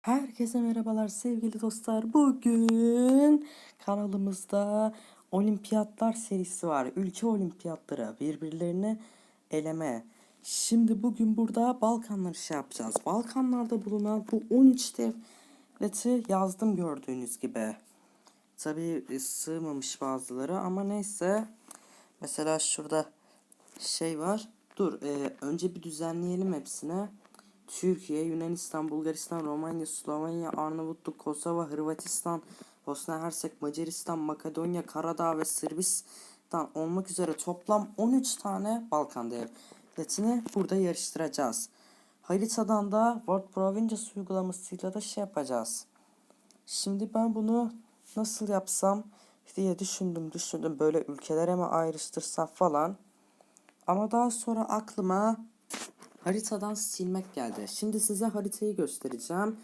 Herkese merhabalar sevgili dostlar. Bugün kanalımızda olimpiyatlar serisi var. Ülke olimpiyatları birbirlerini eleme. Şimdi bugün burada Balkanları şey yapacağız. Balkanlarda bulunan bu 13 devleti yazdım gördüğünüz gibi. Tabii e, sığmamış bazıları ama neyse. Mesela şurada şey var. Dur e, önce bir düzenleyelim hepsini. Türkiye, Yunanistan, Bulgaristan, Romanya, Slovenya, Arnavutluk, Kosova, Hırvatistan, Bosna Hersek, Macaristan, Makedonya, Karadağ ve Sırbistan olmak üzere toplam 13 tane Balkan devletini burada yarıştıracağız. Haritadan da World Provinces uygulamasıyla da şey yapacağız. Şimdi ben bunu nasıl yapsam diye düşündüm düşündüm böyle ülkelere mi ayrıştırsam falan. Ama daha sonra aklıma haritadan silmek geldi. Şimdi size haritayı göstereceğim.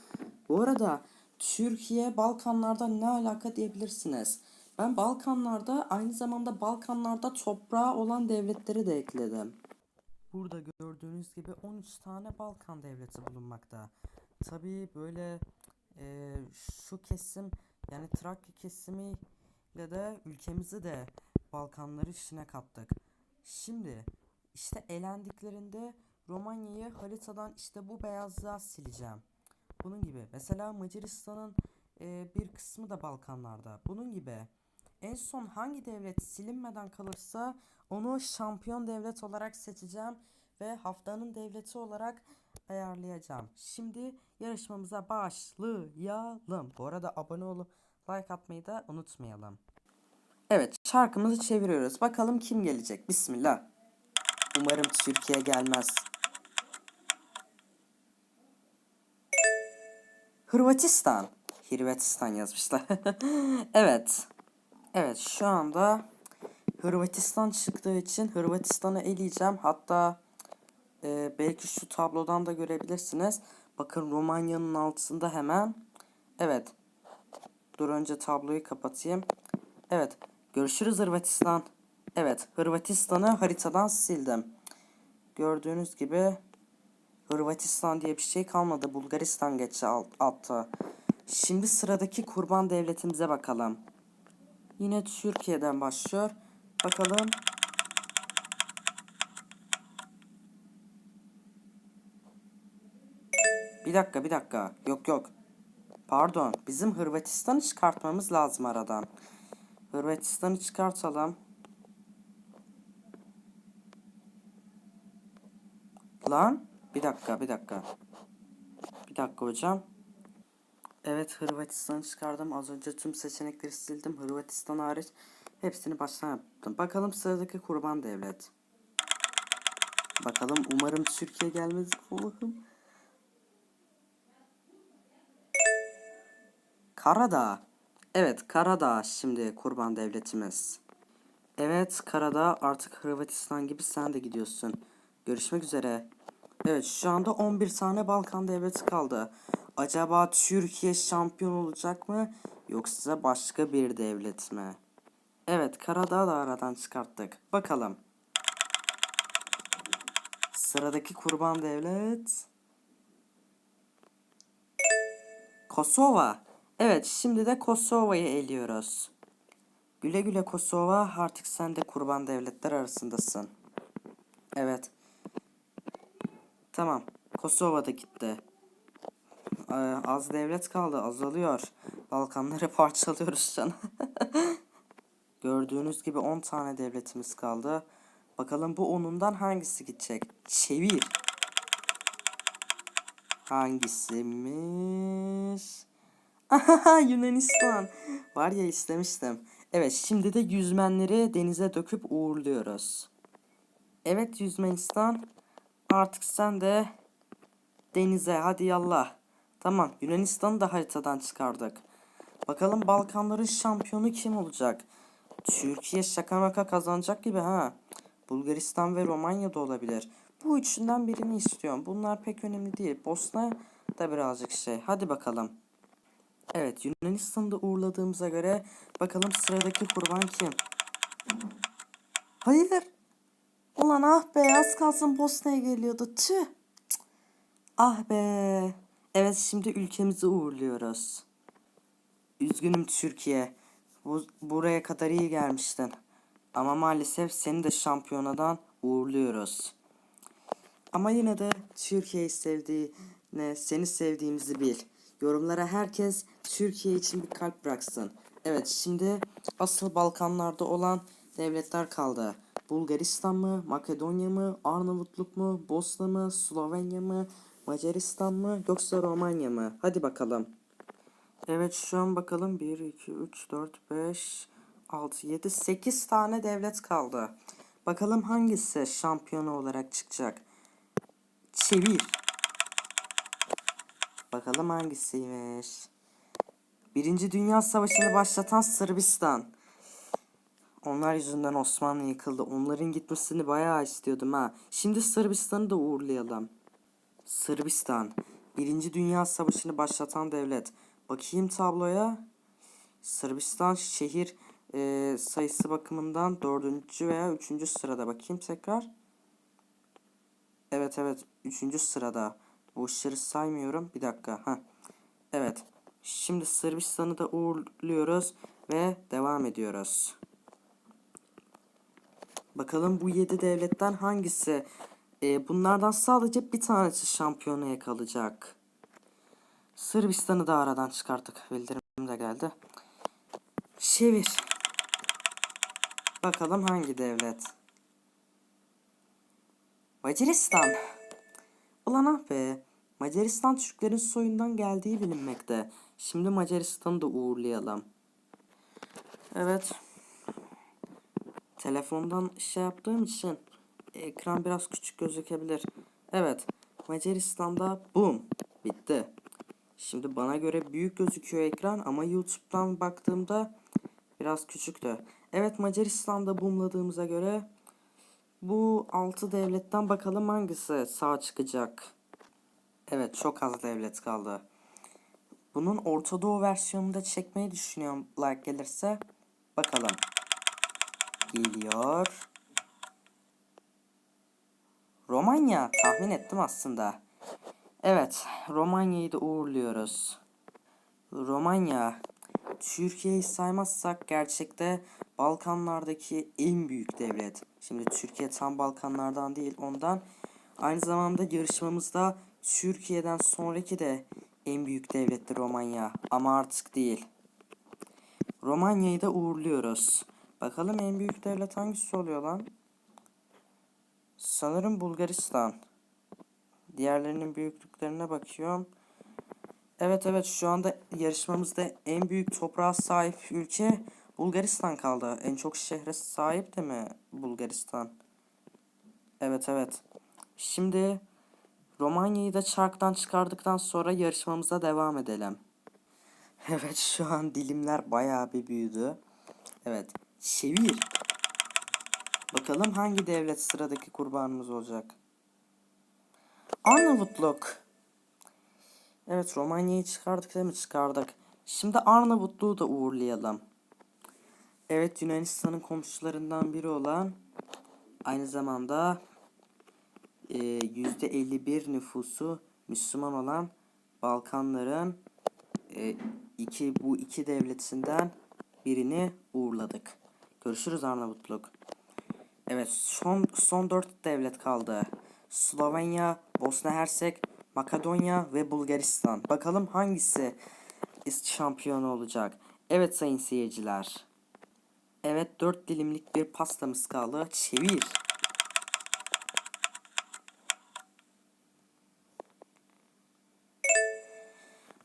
Bu arada Türkiye Balkanlarda ne alaka diyebilirsiniz. Ben Balkanlarda aynı zamanda Balkanlarda toprağı olan devletleri de ekledim. Burada gördüğünüz gibi 13 tane Balkan devleti bulunmakta. Tabii böyle e, şu kesim yani Trakya kesimiyle de ülkemizi de Balkanları içine kattık. Şimdi işte elendiklerinde Romanya'yı haritadan işte bu beyazlığa sileceğim. Bunun gibi. Mesela Macaristan'ın e, bir kısmı da Balkanlarda. Bunun gibi. En son hangi devlet silinmeden kalırsa onu şampiyon devlet olarak seçeceğim ve haftanın devleti olarak ayarlayacağım. Şimdi yarışmamıza başlayalım. Bu arada abone olup like atmayı da unutmayalım. Evet şarkımızı çeviriyoruz. Bakalım kim gelecek. Bismillah. Umarım Türkiye gelmez. Hırvatistan. Hırvatistan yazmışlar. evet. Evet şu anda Hırvatistan çıktığı için Hırvatistan'ı eleyeceğim. Hatta e, belki şu tablodan da görebilirsiniz. Bakın Romanya'nın altında hemen. Evet. Dur önce tabloyu kapatayım. Evet. Görüşürüz Hırvatistan. Evet. Hırvatistan'ı haritadan sildim. Gördüğünüz gibi Hırvatistan diye bir şey kalmadı. Bulgaristan geçti alt, altta. Şimdi sıradaki kurban devletimize bakalım. Yine Türkiye'den başlıyor. Bakalım. Bir dakika bir dakika. Yok yok. Pardon. Bizim Hırvatistan'ı çıkartmamız lazım aradan. Hırvatistan'ı çıkartalım. Lan. Bir dakika bir dakika. Bir dakika hocam. Evet Hırvatistan'ı çıkardım. Az önce tüm seçenekleri sildim. Hırvatistan hariç hepsini baştan yaptım. Bakalım sıradaki kurban devlet. Bakalım umarım Türkiye gelmez. Allah'ım. Karadağ. Evet Karadağ şimdi kurban devletimiz. Evet Karadağ artık Hırvatistan gibi sen de gidiyorsun. Görüşmek üzere. Evet şu anda 11 tane Balkan devleti kaldı. Acaba Türkiye şampiyon olacak mı yoksa başka bir devlet mi? Evet Karadağ'ı da aradan çıkarttık. Bakalım. Sıradaki kurban devlet. Kosova. Evet şimdi de Kosova'yı eliyoruz. Güle güle Kosova artık sen de kurban devletler arasındasın. Evet. Tamam. Kosova da gitti. Ee, az devlet kaldı. Azalıyor. Balkanları parçalıyoruz can. Gördüğünüz gibi 10 tane devletimiz kaldı. Bakalım bu onundan hangisi gidecek? Çevir. Hangisiymiş? Ahaha Yunanistan. Var ya istemiştim. Evet şimdi de yüzmenleri denize döküp uğurluyoruz. Evet Yüzmenistan. Artık sen de denize hadi yallah. Tamam Yunanistan'ı da haritadan çıkardık. Bakalım Balkanların şampiyonu kim olacak? Türkiye şaka maka kazanacak gibi ha. Bulgaristan ve Romanya da olabilir. Bu üçünden birini istiyorum. Bunlar pek önemli değil. Bosna da birazcık şey. Hadi bakalım. Evet Yunanistan'ı da uğurladığımıza göre bakalım sıradaki kurban kim? Hayır. Ulan ah be az kalsın Bosna'ya geliyordu. Tüh. Ah be. Evet şimdi ülkemizi uğurluyoruz. Üzgünüm Türkiye. Bu, buraya kadar iyi gelmiştin. Ama maalesef seni de şampiyonadan uğurluyoruz. Ama yine de Türkiye'yi sevdiğine, seni sevdiğimizi bil. Yorumlara herkes Türkiye için bir kalp bıraksın. Evet şimdi asıl Balkanlarda olan devletler kaldı. Bulgaristan mı, Makedonya mı, Arnavutluk mu, Bosna mı, Slovenya mı, Macaristan mı yoksa Romanya mı? Hadi bakalım. Evet şu an bakalım 1, 2, 3, 4, 5, 6, 7, 8 tane devlet kaldı. Bakalım hangisi şampiyonu olarak çıkacak. Çevir. Bakalım hangisiymiş. Birinci Dünya Savaşı'nı başlatan Sırbistan. Onlar yüzünden Osmanlı yıkıldı. Onların gitmesini bayağı istiyordum ha. Şimdi Sırbistan'ı da uğurlayalım. Sırbistan. Birinci Dünya Savaşı'nı başlatan devlet. Bakayım tabloya. Sırbistan şehir e, sayısı bakımından dördüncü veya üçüncü sırada. Bakayım tekrar. Evet evet. Üçüncü sırada. Bu ışığı saymıyorum. Bir dakika. ha. Evet. Şimdi Sırbistan'ı da uğurluyoruz ve devam ediyoruz. Bakalım bu 7 devletten hangisi? Ee, bunlardan sadece bir tanesi şampiyonaya kalacak. Sırbistan'ı da aradan çıkarttık. Bildirim de geldi. Çevir. Bakalım hangi devlet? Macaristan. Ulan ah be. Macaristan Türklerin soyundan geldiği bilinmekte. Şimdi Macaristan'ı da uğurlayalım. Evet. Telefondan şey yaptığım için ekran biraz küçük gözükebilir. Evet. Macaristan'da boom. Bitti. Şimdi bana göre büyük gözüküyor ekran ama YouTube'dan baktığımda biraz küçüktü. Evet Macaristan'da boomladığımıza göre bu 6 devletten bakalım hangisi sağ çıkacak. Evet çok az devlet kaldı. Bunun Orta Doğu versiyonunu da çekmeyi düşünüyorum like gelirse. Bakalım. Geliyor. Romanya tahmin ettim aslında. Evet Romanya'yı da uğurluyoruz. Romanya Türkiye'yi saymazsak gerçekte Balkanlardaki en büyük devlet. Şimdi Türkiye tam Balkanlardan değil ondan. Aynı zamanda yarışmamızda Türkiye'den sonraki de en büyük devletti Romanya ama artık değil. Romanya'yı da uğurluyoruz. Bakalım en büyük devlet hangisi oluyor lan? Sanırım Bulgaristan. Diğerlerinin büyüklüklerine bakıyorum. Evet evet şu anda yarışmamızda en büyük toprağa sahip ülke Bulgaristan kaldı. En çok şehre sahip de mi Bulgaristan? Evet evet. Şimdi Romanya'yı da çarktan çıkardıktan sonra yarışmamıza devam edelim. Evet şu an dilimler bayağı bir büyüdü. Evet çevir. Bakalım hangi devlet sıradaki kurbanımız olacak. Arnavutluk. Evet Romanya'yı çıkardık değil mi? Çıkardık. Şimdi Arnavutluğu da uğurlayalım. Evet Yunanistan'ın komşularından biri olan aynı zamanda e, %51 nüfusu Müslüman olan Balkanların e, iki bu iki devletinden birini uğurladık. Görüşürüz Arnavutluk. Evet son son dört devlet kaldı. Slovenya, Bosna Hersek, Makedonya ve Bulgaristan. Bakalım hangisi şampiyonu olacak. Evet sayın seyirciler. Evet dört dilimlik bir pastamız kaldı. Çevir.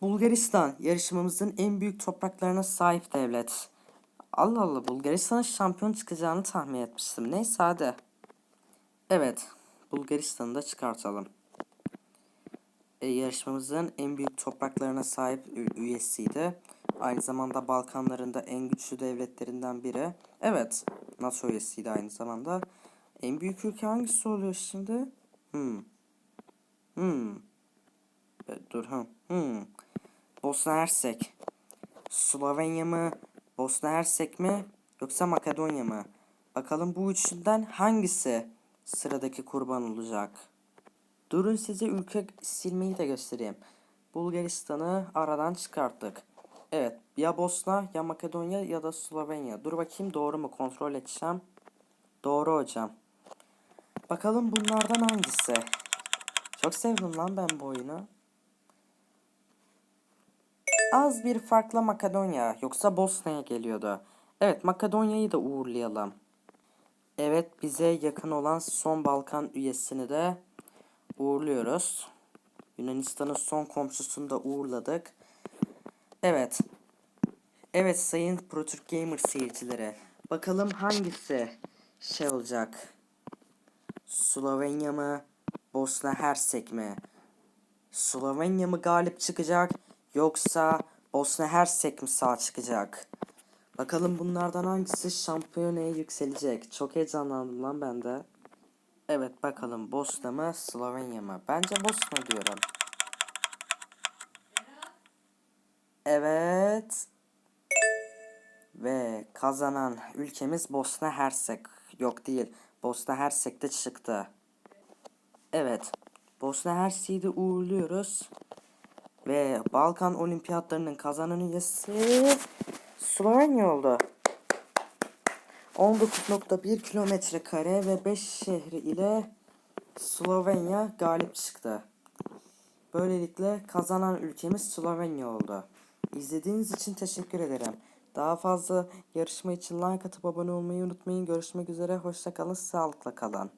Bulgaristan yarışmamızın en büyük topraklarına sahip devlet. Allah Allah Bulgaristan'ın şampiyon çıkacağını tahmin etmiştim. Neyse hadi. Evet Bulgaristan'ı da çıkartalım. E, yarışmamızın en büyük topraklarına sahip üyesiydi. Aynı zamanda Balkanların da en güçlü devletlerinden biri. Evet NATO üyesiydi aynı zamanda. En büyük ülke hangisi oluyor şimdi? Hmm. Hmm. E, dur ha. Hmm. Bosna Hersek. Slovenya mı? Bosna Hersek mi? Yoksa Makedonya mı? Bakalım bu üçünden hangisi sıradaki kurban olacak? Durun size ülke silmeyi de göstereyim. Bulgaristan'ı aradan çıkarttık. Evet ya Bosna ya Makedonya ya da Slovenya. Dur bakayım doğru mu kontrol edeceğim. Doğru hocam. Bakalım bunlardan hangisi? Çok sevdim lan ben bu oyunu. Az bir farkla Makedonya yoksa Bosna'ya geliyordu. Evet Makedonya'yı da uğurlayalım. Evet bize yakın olan son Balkan üyesini de uğurluyoruz. Yunanistan'ın son komşusunu da uğurladık. Evet. Evet sayın ProTürk Gamer seyircileri. Bakalım hangisi şey olacak? Slovenya mı? Bosna Hersek mi? Slovenya mı galip çıkacak? Yoksa Bosna Hersek mi sağ çıkacak? Bakalım bunlardan hangisi şampiyonaya yükselecek? Çok heyecanlandım lan ben de. Evet bakalım Bosna mı Slovenya mı? Bence Bosna diyorum. Evet. Ve kazanan ülkemiz Bosna Hersek. Yok değil. Bosna Hersek de çıktı. Evet. Bosna Hersek'i de uğurluyoruz. Ve Balkan Olimpiyatlarının kazanan üyesi Slovenya oldu. 19.1 kilometre kare ve 5 şehri ile Slovenya galip çıktı. Böylelikle kazanan ülkemiz Slovenya oldu. İzlediğiniz için teşekkür ederim. Daha fazla yarışma için like atıp abone olmayı unutmayın. Görüşmek üzere. Hoşça kalın. Sağlıkla kalın.